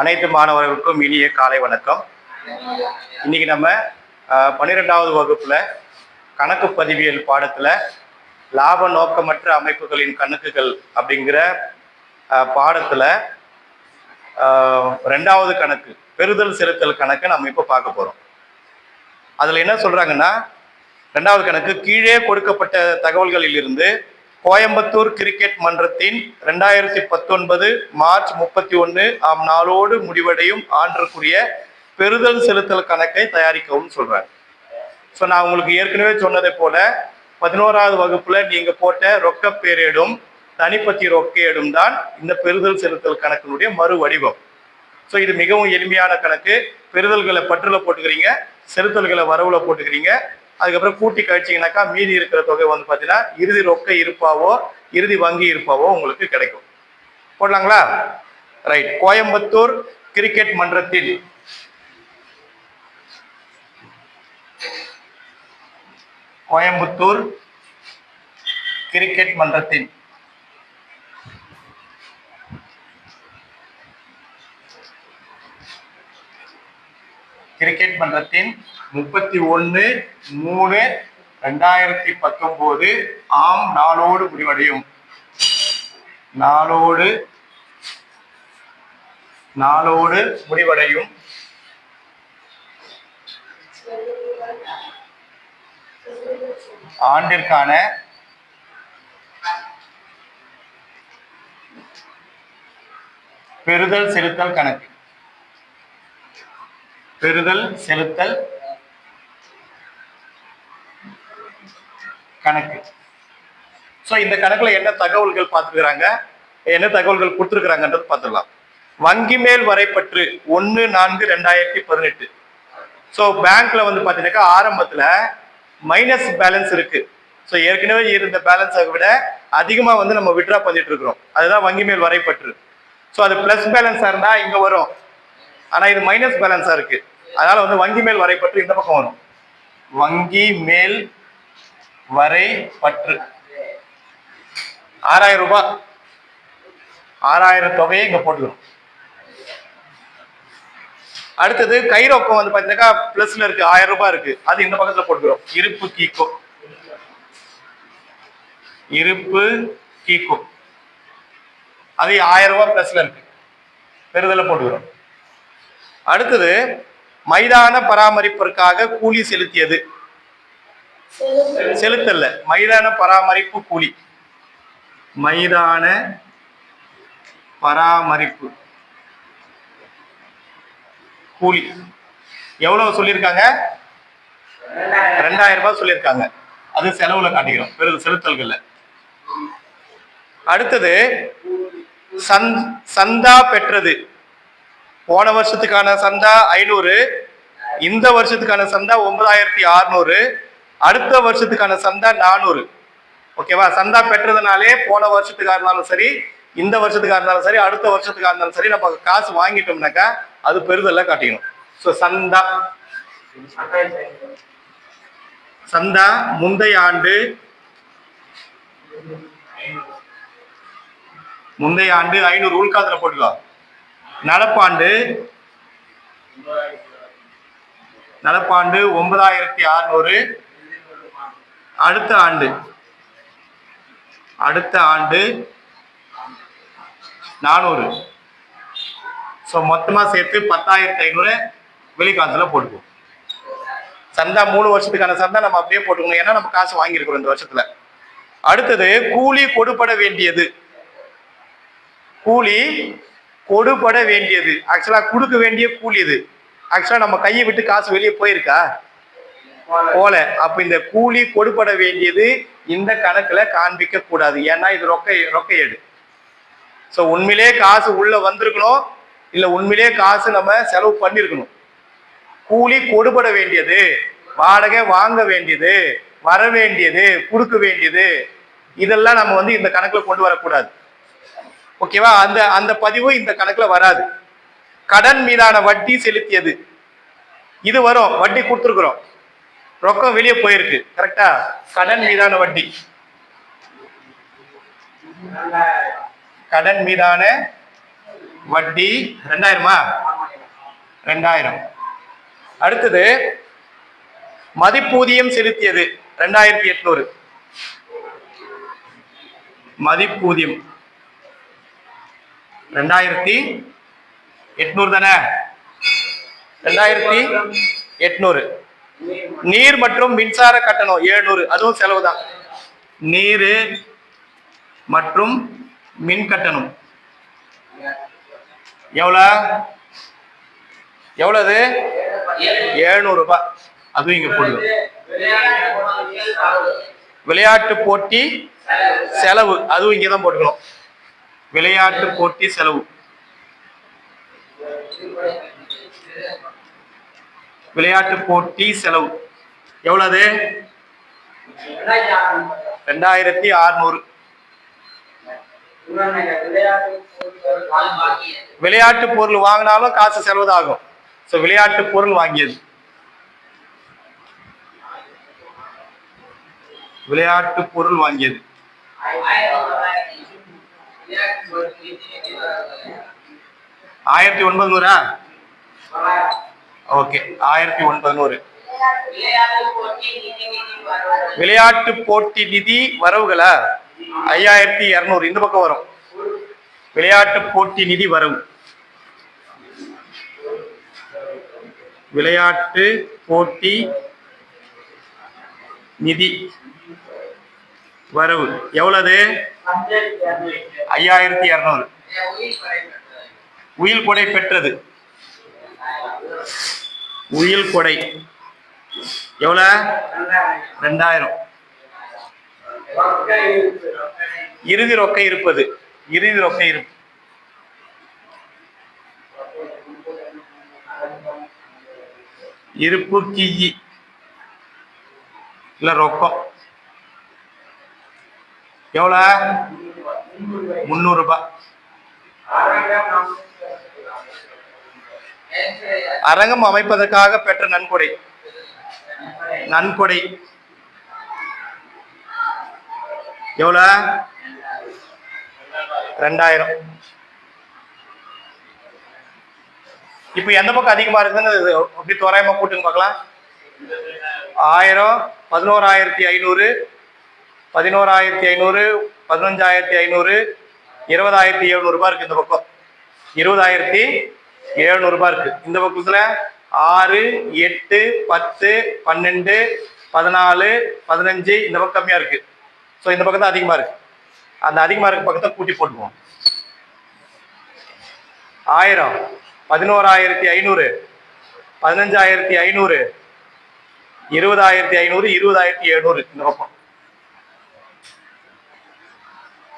அனைத்து மாணவர்களுக்கும் இனிய காலை வணக்கம். இன்னைக்கு நம்ம பன்னிரெண்டாவது வகுப்புல கணக்கு பதிவியல் பாடத்துல லாப நோக்கமற்ற அமைப்புகளின் கணக்குகள் அப்படிங்கிற பாடத்தில் பாடத்துல ரெண்டாவது கணக்கு பெறுதல் செலுத்தல் கணக்கை நம்ம இப்போ பார்க்க போறோம். அதுல என்ன சொல்றாங்கன்னா ரெண்டாவது கணக்கு கீழே கொடுக்கப்பட்ட தகவல்களில் இருந்து கோயம்புத்தூர் கிரிக்கெட் மன்றத்தின் ரெண்டாயிரத்தி பத்தொன்பது மார்ச் முப்பத்தி ஒன்று ஆம் நாளோடு முடிவடையும் ஆண்டுக்குரிய பெறுதல் செலுத்தல் கணக்கை தயாரிக்கவும் சொல்கிறேன் ஸோ நான் உங்களுக்கு ஏற்கனவே சொன்னதை போல பதினோராவது வகுப்புல நீங்க போட்ட ரொக்க பேரேடும் தனிப்பத்தி ரொக்கேடும் தான் இந்த பெறுதல் செலுத்தல் கணக்கினுடைய மறு வடிவம். ஸோ இது மிகவும் எளிமையான கணக்கு. பெறுதல்களை பற்றுல போட்டுக்கிறீங்க செலுத்தல்களை வரவுல போட்டுக்கிறீங்க அதுக்கப்புறம் கூட்டி கழிச்சிங்கனாக்கா மீதி இருக்கிற தொகை வந்து பார்த்தீங்கன்னா இறுதி ரொக்க இருப்பாவோ இறுதி வங்கி இருப்பாவோ உங்களுக்கு கிடைக்கும். போடலாங்களா? ரைட் கோயம்புத்தூர் கிரிக்கெட் மன்றத்தில். கோயம்புத்தூர் கிரிக்கெட் மன்றத்தின் கிரிக்கெட் மன்றத்தின் முப்பத்தி ஒன்று மூணு ரெண்டாயிரத்தி பத்தொம்போது ஆம் நாளோடு முடிவடையும். நாளோடு நாளோடு முடிவடையும். ஆண்டிற்கான பெறுதல் செலுத்தல் கணக்கு. பெறுதல் செலுத்தல் கணக்கு. ஸோ இந்த கணக்கில் என்ன தகவல்கள் பார்த்துருக்குறாங்க? என்ன தகவல்கள் கொடுத்துருக்குறாங்கன்றது பார்த்துடலாம் வங்கி மேல் வரைப்பற்று ஒன்று நான்கு ரெண்டாயிரத்தி பதினெட்டு. ஸோ பேங்க்ல வந்து பார்த்தீங்கன்னாக்கா ஆரம்பத்தில் மைனஸ் பேலன்ஸ் இருக்கு. ஸோ ஏற்கனவே இருந்த பேலன்ஸை விட அதிகமாக வந்து நம்ம விட்ரா பண்ணிட்டு இருக்கிறோம். அதுதான் வங்கி மேல் வரைப்பற்று. ஸோ அது ப்ளஸ் பேலன்ஸாக இருந்தால் இங்கே வரும். ஆனால் இது மைனஸ் பேலன்ஸாக இருக்கு. அதனால வந்து வங்கி மேல் வரைப்பற்று இந்த பக்கம் வரும். வங்கி மேல் வரை பற்று. ஆறாயிரம் ரூபாய். ஆறாயிரம் தொகையை இங்கே போட்டுக்கணும். அடுத்தது கை ரொக்கம் வந்து பார்த்தீங்கன்னா பிளஸ்ல இருக்கு ஆயிரம் ரூபாய் இருக்கு. அது இந்த பக்கத்துல போட்டுக்கிறோம். இருப்பு கீக்கோ. இருப்பு கீக்கோ. அது ஆயிரம் ரூபாய் பிளஸ்ல இருக்கு. பெறுதல போட்டுக்கிறோம். அடுத்தது மைதான பராமரிப்பிற்காக கூலி செலுத்தியது. செலுத்தல்ல மைதான பராமரிப்பு கூலி. மைதான பராமரிப்பு கூலி. எவ்வளவு சொல்லியிருக்காங்க? ரெண்டாயிரம் ரூபாய் சொல்லியிருக்காங்க. அது செலவுல காட்டிக்கிறோம். பெரு செலுத்தல்கள்ல. அடுத்தது சந் சந்தா பெற்றது. போன வருஷத்துக்கான சந்தா ஐநூறு இந்த வருஷத்துக்கான சந்தா ஒன்பதாயிரத்தி அறுநூறு அடுத்த வருஷத்துக்கான சந்தா நானூறு. ஓகேவா? சந்தா பெற்றதுனாலே போன வருஷத்துக்காக இருந்தாலும் சரி இந்த வருஷத்துக்காக இருந்தாலும் சரி அடுத்த வருஷத்துக்காக இருந்தாலும் சரி நம்ம காசு வாங்கிட்டோம்னாக்கா அது பெறுதல்ல காட்டிக்கணும். ஸோ சந்தா. சந்தா முந்தைய ஆண்டு முந்தைய ஆண்டு ஐநூறு உள்காத்துல போட்டுக்கலாம் நடப்பாண்டு நடப்பாண்டு ஒன்பதாயிரத்தி அறுநூறு. அடுத்த ஆண்டு. அடுத்த ஆண்டு நானூறு. ஸோ மொத்தமாக சேர்த்து பத்தாயிரத்தி ஐநூறு வெளிக்காலத்தில் போட்டுக்குவோம். சந்தா மூணு வருஷத்துக்கான சந்தா நம்ம அப்படியே போட்டுக்கணும். ஏன்னா நம்ம காசு வாங்கியிருக்கிறோம் இந்த வருஷத்துல. அடுத்தது கூலி கொடுப்பட வேண்டியது. கூலி கொடுபட வேண்டியது. ஆக்சுவலா கொடுக்க வேண்டிய கூலி இது. ஆக்சுவலா நம்ம கையை விட்டு காசு வெளியே போயிருக்கா? போல அப்ப இந்த கூலி கொடுபட வேண்டியது இந்த கணக்குல காண்பிக்க கூடாது. ஏன்னா இது ரொக்க ரொக்க ஏடு. ஸோ உண்மையிலே காசு உள்ள வந்திருக்கணும். இல்ல உண்மையிலே காசு நம்ம செலவு பண்ணியிருக்கணும் கூலி கொடுபட வேண்டியது. வாடகை வாங்க வேண்டியது. வர வேண்டியது. கொடுக்க வேண்டியது. இதெல்லாம் நம்ம வந்து இந்த கணக்குல கொண்டு வரக்கூடாது. ஓகேவா? அந்த அந்த பதிவு இந்த கணக்குல வராது. கடன் மீதான வட்டி செலுத்தியது. இது வரும். வட்டி கொடுத்துருக்குறோம். ரொக்கம் வெளியே போயிருக்கு. கரெக்டா கடன் மீதான வட்டி. கடன் மீதான வட்டி ரெண்டாயிரமா? ரெண்டாயிரம். அடுத்தது மதிப்பூதியம் செலுத்தியது. ரெண்டாயிரத்தி எட்நூறு. மதிப்பூதியம். ரெண்டாயிரத்தி எட்நூறு தானே? ரெண்டாயிரத்தி எட்நூறு. நீர் மற்றும் மின்சார கட்டணம் ஏழ்நூறு அதுவும் செலவு தான் நீர் மற்றும் மின் கட்டணம். எவ்வளோ? எவ்வளவு? எழுநூறு ரூபாய். அதுவும் இங்க போடுது விளையாட்டு போட்டி செலவு. அதுவும் இங்கே தான் போட்டுக்கணும். விளையாட்டு போட்டி செலவு. விளையாட்டு போட்டி செலவு. எவ்வளவு? ரெண்டாயிரத்தி அறுநூறு. விளையாட்டு பொருள் வாங்கினாலும் காசு செலவு ஆகும் ஸோ விளையாட்டு பொருள் வாங்கியது. விளையாட்டு பொருள் வாங்கியது. ஆயிரத்தி ஒன்பது நூறா? ஓகே ஆயிரத்தி ஒன்பது நூறு. விளையாட்டு போட்டி நிதி வரவுகளா? ஐயாயிரத்தி இரநூறு இந்த பக்கம் வரும். விளையாட்டு போட்டி நிதி வரவு. விளையாட்டு போட்டி நிதி வரவு. எவ்வளவு? ஐயாயிரத்தி இருநூறு. உயில் கொடை பெற்றது. உயில் கொடை. எவ்வளோ? ரெண்டாயிரம். இறுதி ரொக்க இருப்பது. இறுதி ரொக்க இருப்பு இருப்பு கிஜி இல்ல ரொக்கம். எவ்வளவு? முந்நூறு ரூபாய். அரங்கம் அமைப்பதற்காக பெற்ற நன்கொடை. நன்கொடை. எவ்வளவு? ரெண்டாயிரம். இப்போ எந்த பக்கம் அதிகமா இருக்குன்னு அப்படி தோராயமா கூட்டுங்க பார்க்கலாம். ஆயிரம் பதினோராயிரத்தி ஐநூறு பதினோராயிரத்தி ஐநூறு பதினஞ்சாயிரத்தி ஐநூறு இருபதாயிரத்தி எழுநூறுபா இருக்குது இருக்கு இந்த பக்கம். இருபதாயிரத்தி எழுநூறுபா இருக்குது இருக்கு. இந்த பக்கத்தில் ஆறு எட்டு பத்து பன்னெண்டு பதினாலு பதினஞ்சு இந்த பக்கம் கம்மியாக இருக்கு. ஸோ இந்த பக்கம் தான் அதிகமாக இருக்கு. அந்த அதிகமாக இருக்க பக்கத்தை கூட்டி போட்டுவோம் ஆயிரம் பதினோராயிரத்தி ஐநூறு பதினஞ்சாயிரத்தி ஐநூறு இருபதாயிரத்தி ஐநூறு இருபதாயிரத்தி எழுநூறு இந்த பக்கம்.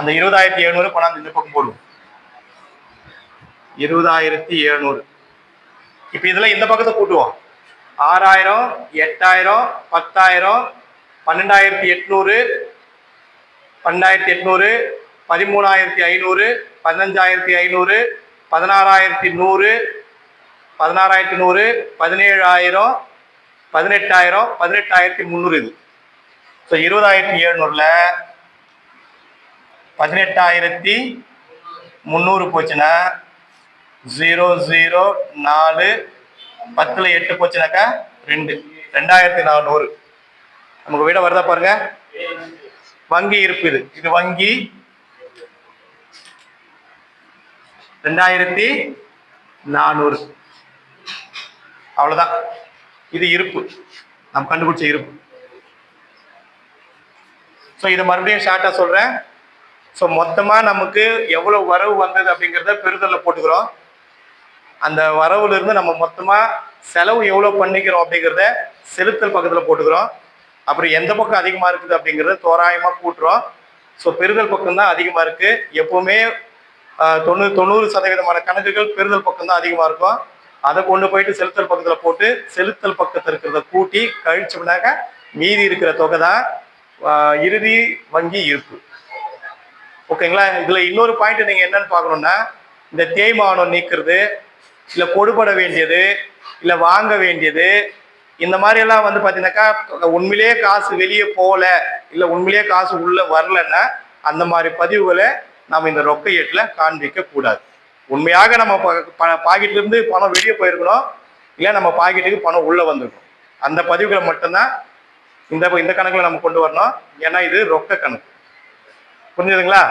அந்த இருபதாயிரத்தி எழுநூறு கொண்டாந்து இந்த பக்கம் போடுவோம். இருபதாயிரத்தி எழுநூறு. இப்ப இதுல இந்த பக்கத்தை கூட்டுவோம். ஆறாயிரம் எட்டாயிரம் பத்தாயிரம் பன்னெண்டாயிரத்தி எட்நூறு பன்னெண்டாயிரத்தி எட்நூறு பதிமூணாயிரத்தி ஐநூறு பதினஞ்சாயிரத்தி ஐநூறு பதினாறாயிரத்தி நூறு பதினாறாயிரத்தி நூறு பதினேழாயிரம் பதினெட்டாயிரம் பதினெட்டாயிரத்தி முந்நூறு இது. ஸோ இருபதாயிரத்தி எழுநூறில் பதினெட்டாயிரத்தி முந்நூறு போச்சுன்னா ஜீரோ ஜீரோ நாலு பத்தில் எட்டு போச்சுனாக்கா ரெண்டு. ரெண்டாயிரத்தி நானூறு. நமக்கு வீட வருதா பாருங்க? வங்கி இருப்பு இது. இது வங்கி. ரெண்டாயிரத்தி நானூறு. அவ்வளோதான் இது இருப்பு. நம்ம கண்டுபிடிச்ச இருப்பு. ஸோ இதை மறுபடியும் ஷார்ட்டாக சொல்கிறேன் ஸோ மொத்தமாக நமக்கு எவ்வளோ வரவு வந்தது அப்படிங்கிறத பெறுதலில் போட்டுக்கிறோம். அந்த வரவுலேருந்து நம்ம மொத்தமாக செலவு எவ்வளோ பண்ணிக்கிறோம் அப்படிங்கிறத செலுத்தல் பக்கத்தில் போட்டுக்கிறோம். அப்புறம் எந்த பக்கம் அதிகமாக இருக்குது அப்படிங்கிறத தோராயமாக கூட்டுறோம். ஸோ பெறுதல் பக்கம் தான் அதிகமாக இருக்குது எப்போவுமே தொண்ணூறு தொண்ணூறு சதவீதமான கணக்குகள் பெறுதல் பக்கம் தான் அதிகமாக இருக்கும். அதை கொண்டு போயிட்டு செலுத்தல் பக்கத்தில் போட்டு செலுத்தல் பக்கத்தில் இருக்கிறத கூட்டி கழிச்சோம்னாக்க மீதி இருக்கிற தொகை தான் இறுதி வங்கி இருப்பு ஓகேங்களா? இதுல இன்னொரு பாயிண்ட் நீங்க என்னன்னு பார்க்கணுன்னா இந்த தேய்மானம் நீக்கிறது இல்ல கொடுபட வேண்டியது இல்ல வாங்க வேண்டியது இந்த மாதிரி எல்லாம் வந்து பாத்தீங்கன்னாக்கா உண்மையிலேயே காசு வெளியே போகல இல்ல உண்மையிலேயே காசு உள்ள வரலன்னா அந்த மாதிரி பதிவுகளை நாம இந்த ரொக்க ஏட்டுல காண்பிக்க கூடாது. உண்மையாக நம்ம ப- ப- பாக்கெட்ல இருந்து பணம் வெளியே போயிருக்கணும் இல்லை நம்ம பாக்கெட்டுக்கு பணம் உள்ள வந்திருக்கணும். அந்த பதிவுகளை மட்டும்தான் இந்த இந்த கணக்குல நம்ம கொண்டு வரணும். ஏன்னா இது ரொக்க கணக்கு. புரிஞ்சுதுங்களா?